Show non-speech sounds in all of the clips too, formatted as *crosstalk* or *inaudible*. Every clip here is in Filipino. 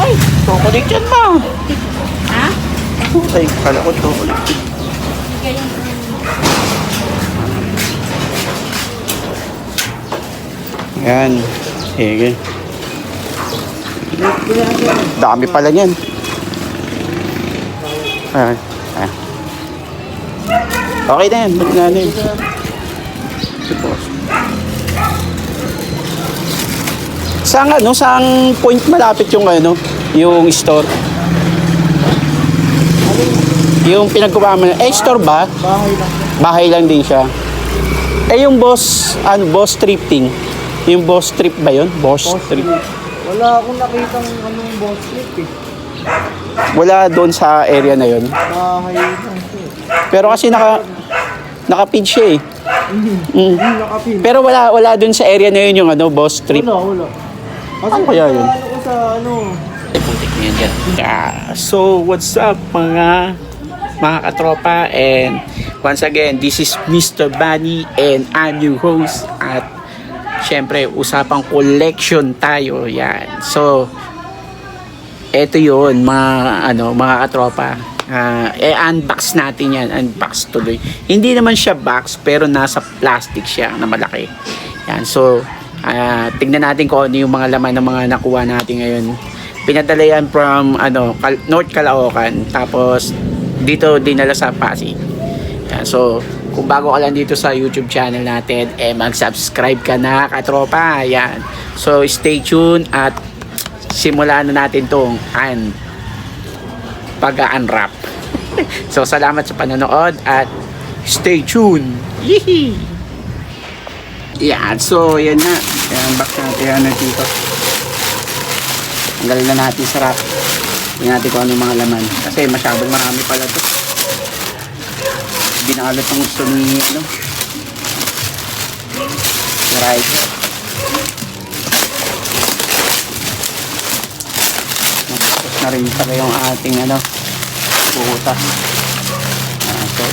Ay, chocolate yan ma. Ha? Ay, kala ko chocolate. Yan. Sige. Dami pala yan. Ah, ah. Okay na yan. Ba't na yan? Suppose. Saan ano, saan point malapit yung ano, yung store? Yung pinagkuha mo, eh store ba? Bahay lang. Bahay lang din siya. Eh yung boss, ano, boss tripping. Yung boss trip ba yun? Boss, Boss trip. trip. Wala akong nakitang anong boss trip eh. Wala doon sa area na yun. Bahay lang siya. Pero kasi naka naka-feed siya eh. Mm. Yung nakapin. Pero wala wala doon sa area na yun yung ano, boss trip. Wala, wala. Kasi Ano kaya yun? Ano ko sa ano. Yeah. So, what's up mga mga katropa and once again, this is Mr. Bunny and I'm your host at syempre, usapang collection tayo. Yan. So, eto yun mga ano, mga katropa. Ah, eh unbox natin yan, unbox tuloy. Hindi naman siya box pero nasa plastic siya na malaki. Yan. So, ah, tignan natin kung ano yung mga laman ng mga nakuha natin ngayon. Pinadala yan from ano, North Caloocan. Tapos dito dinala sa Pasig. Yan. So, kung bago ka lang dito sa YouTube channel natin, eh mag-subscribe ka na, katropa. Yan. So, stay tuned at simulan na natin tong un pag-unwrap. *laughs* so, salamat sa panonood at stay tuned. Yee! Yan. So, yan na. Yan, box natin yan dito. Tanggalin na natin sa wrap. Tingnan natin kung ano mga laman. Kasi masyadong marami pala to. Binalot ang gusto ni, ano, ni Riker. Tapos na rin pala yung ating, ano, butas. Ah, so,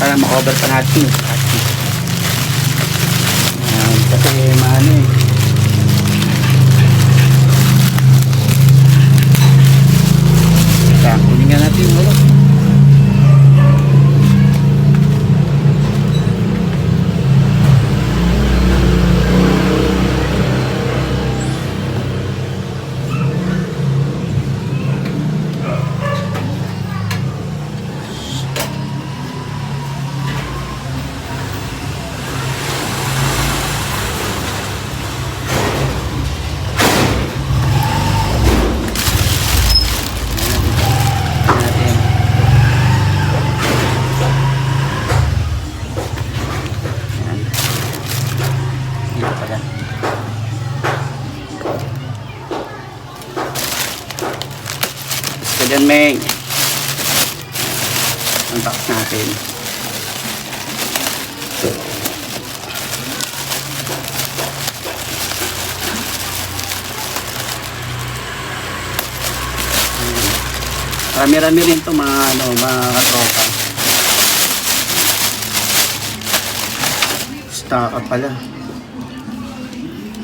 para ma-cover pa natin yung plastic. Ayan, kasi maano eh. Kaya kunin nga natin yung ulo. natin. Ayan. Dito pala. Dyan, Meng. Unbox natin. Marami-rami rin to mga ano, mga katropa. Up pala.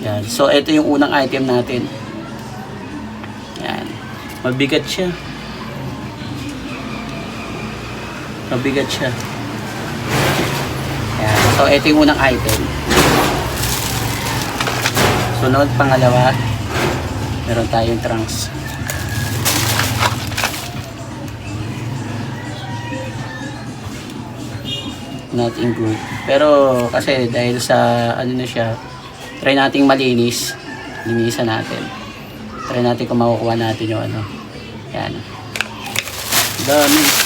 Yan. So, ito yung unang item natin. Yan. Mabigat siya. Mabigat siya. Yan. So, ito yung unang item. Sunod, pangalawa, meron tayong trunks. not include. Pero kasi dahil sa ano na siya, try nating malinis. Linisan natin. Try natin kung makukuha natin yung ano. Yan. Dami.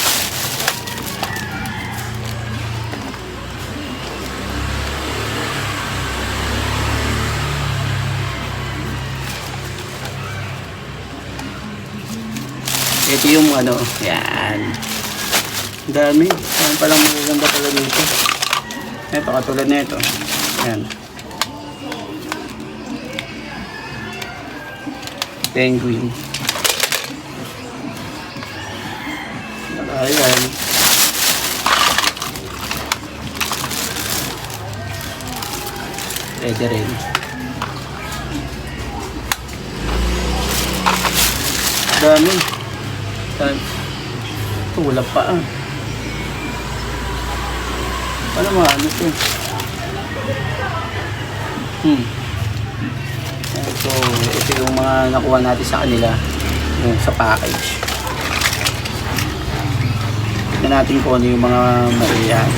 Ito yung ano, yan. Dami. Saan palang magaganda pala dito. Ito, katulad na ito. Ayan. Penguin. Ayan. Pwede rin. Dami. Dami. Ito, wala pa ah. Paano mga ano to? Hmm. Ito, ito yung mga nakuha natin sa kanila. Yung sa package. Tignan natin kung ano yung mga maiyan.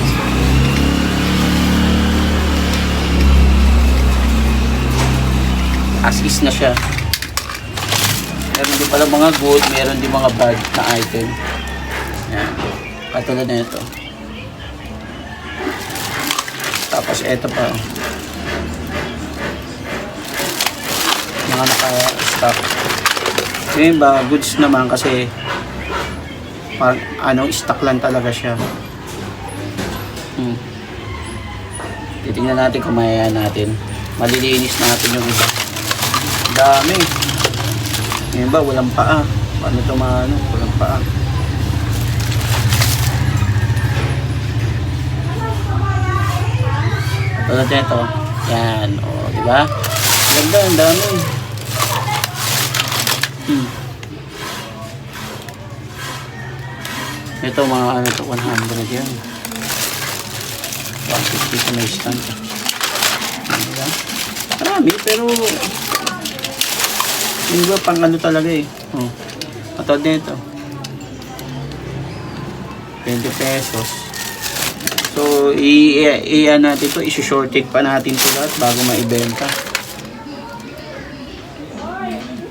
As is na siya. Meron din pala mga good, meron din mga bad na item. Yan. Katulad na ito. Tapos ito pa. Mga naka-stock. Yung iba, goods naman kasi parang ano, stock lang talaga siya. Hmm. Titingnan natin kung maya natin. Malilinis natin yung iba. Dami. Yung iba, walang paa. Paano ito maano? Walang paa. Tulad nito. Yan. O, di ba? Ganda, ang dami. Hmm. Ito mga ano to, 100 yan. 150 sa may stand. Diba? Marami, pero yung iba pang ano talaga eh. Oh. Katod nito. 20 pesos. So, i, i, i ano natin to, isi-shorted pa natin to lahat bago maibenta.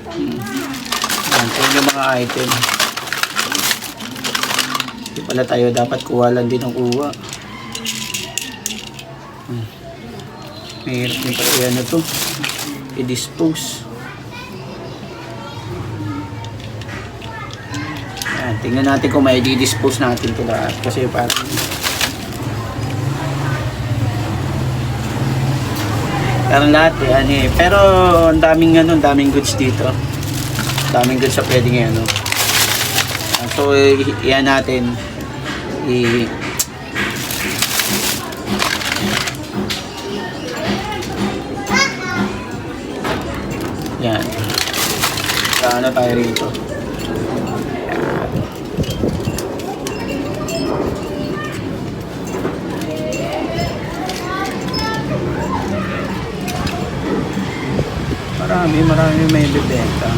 Hmm. Yan, ito yung mga item. Hindi pala tayo dapat kuha lang din ng kuha. Hmm. Mahirap din pala yan na to. I-dispose. Tingnan natin kung may i-dispose natin to lahat. Kasi parang Parang lahat eh, ano eh. Pero ang daming ano, daming goods dito. Daming goods sa pwedeng ano. So, iyan natin. I Yan. Saan na tayo rito? Marami, marami may bibenta.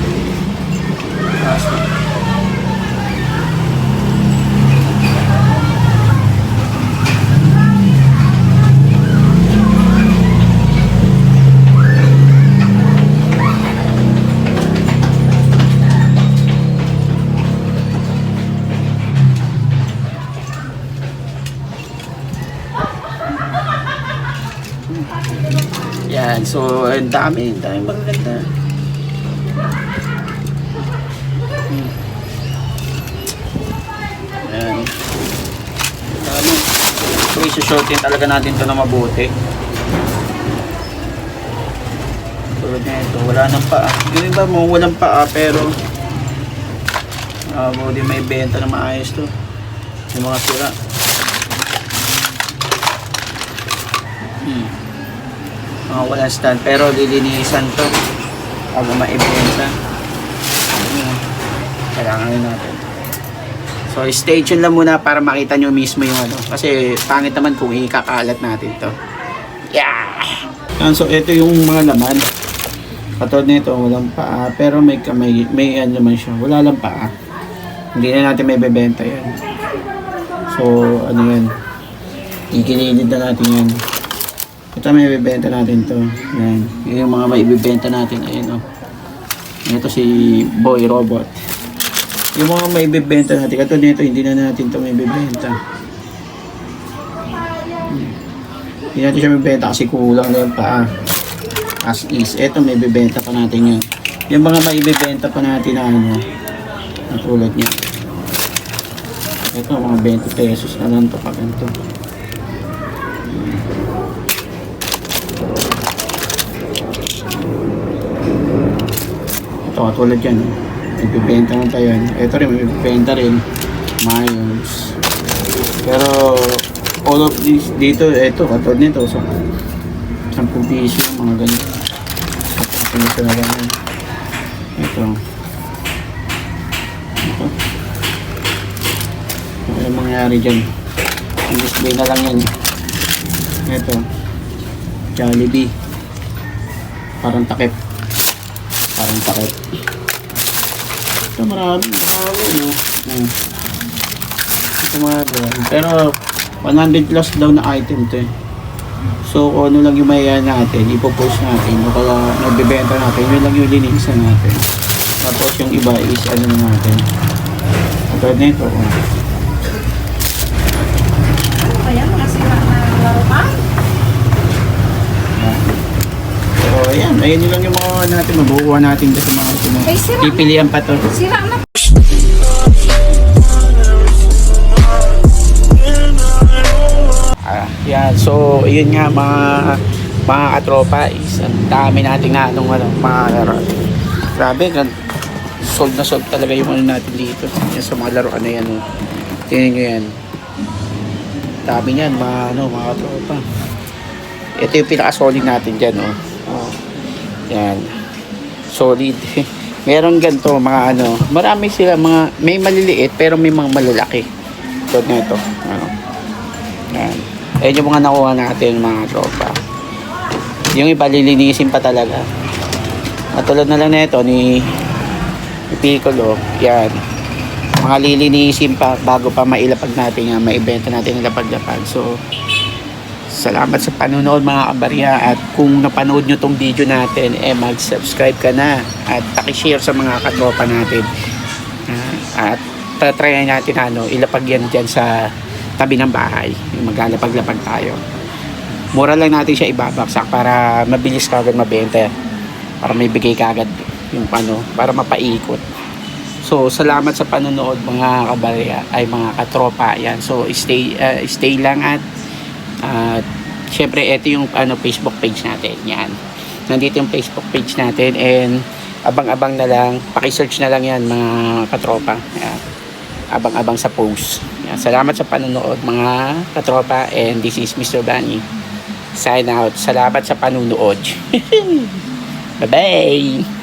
Kaso, Yan, so ang dami, ang dami magaganda. Yan. Dami. So isi-shortin talaga natin to na mabuti. Tulad na wala nang paa. Yung iba mo, walang paa pero ah, uh, may benta na maayos to. Yung mga sira. Hmm mga walang stand. Pero lilinisan to. Bago maibenta. Ayan. kailangan natin. So stay tuned lang muna para makita nyo mismo yung ano. Kasi pangit naman kung ikakalat natin to. Yeah! So ito yung mga laman. Katulad nito walang paa pero may may, may ano naman siya. Wala lang paa. Hindi na natin may bebenta yan. So ano yan? Igililid na natin yan ito may ibibenta natin to. Yan. Yan yung mga may ibibenta natin. Ayun o. Ito si Boy Robot. Yung mga may ibibenta natin. Katulad nito, hindi na natin to may ibibenta. Hmm. Hindi natin siya mabibenta kasi kulang na yung paa. As is. Ito may ibibenta pa natin yan. Yung mga may ibibenta pa natin na ano. Natulad niya. Ito, mga 20 pesos na lang to pag ganito. Ito, katulad yan. eh. Nagbibenta na tayo. Ito rin, may bibenta rin. Mayos. Pero, all of these dito, ito, katulad nito. So, 10 piso, mga. 10 piso na lang yan. Ito. Ito. Ano mangyari dyan? Ang display na lang yan. Ito. Jollibee. Parang takip. Parang takip. Ito marami. Marami. No? Hmm. Ito mga ganun. Pero 100 plus daw na item to eh. So kung ano lang yung mayayan natin, ipopost natin. O kaya nagbibenta natin, yun lang yung linisan natin. Tapos yung iba is ano na natin. Agad nito. Oh. Ano ba yan? Mga sira na. So, ayan. Ayun yun lang natin. Mabukuha natin kasi mga na. Ay, sira. Pipilian pa to. Sira na. Ah, yan. So, yun nga mga mga katropa is ang dami nating na anong ano, mga laro. Grabe, gan sold na sold talaga yung ano natin dito. Yan sa mga laruan na yan. Oh. Tingnan nyo yan. Dami niyan, mga ano, mga katropa. Ito yung pinaka-solid natin dyan, oh. oh. Yan. Solid. *laughs* Meron ganito, mga ano, marami sila, mga, may maliliit, pero may mga malalaki. Tulad nito, ano. Yan. Ayan yung mga nakuha natin mga tropa. Yung iba lilinisin pa talaga. Matulad na lang nito ni, ni Piccolo. Yan. Mga lilinisin pa bago pa mailapag natin yan. Maibenta natin ilapag-lapag. So, salamat sa panonood mga kabarya. At kung napanood nyo tong video natin, eh mag-subscribe ka na. At pakishare sa mga katropa natin. Ah, at tatry natin ano, ilapag yan dyan sa tabi ng bahay. Maglalapag-lapag tayo. Mura lang natin siya ibabaksak para mabilis kagad mabenta. Para may bigay kagad yung ano, para mapaikot. So, salamat sa panonood mga kabarya, ay mga katropa. Yan. So, stay uh, stay lang at at syempre ito yung ano Facebook page natin. Yan. Nandito yung Facebook page natin and abang-abang na lang, paki-search na lang yan mga katropa. Yan. Abang-abang sa post. Yan. Salamat sa panonood mga katropa and this is Mr. Bunny. Sign out. Salamat sa panonood. *laughs* Bye-bye!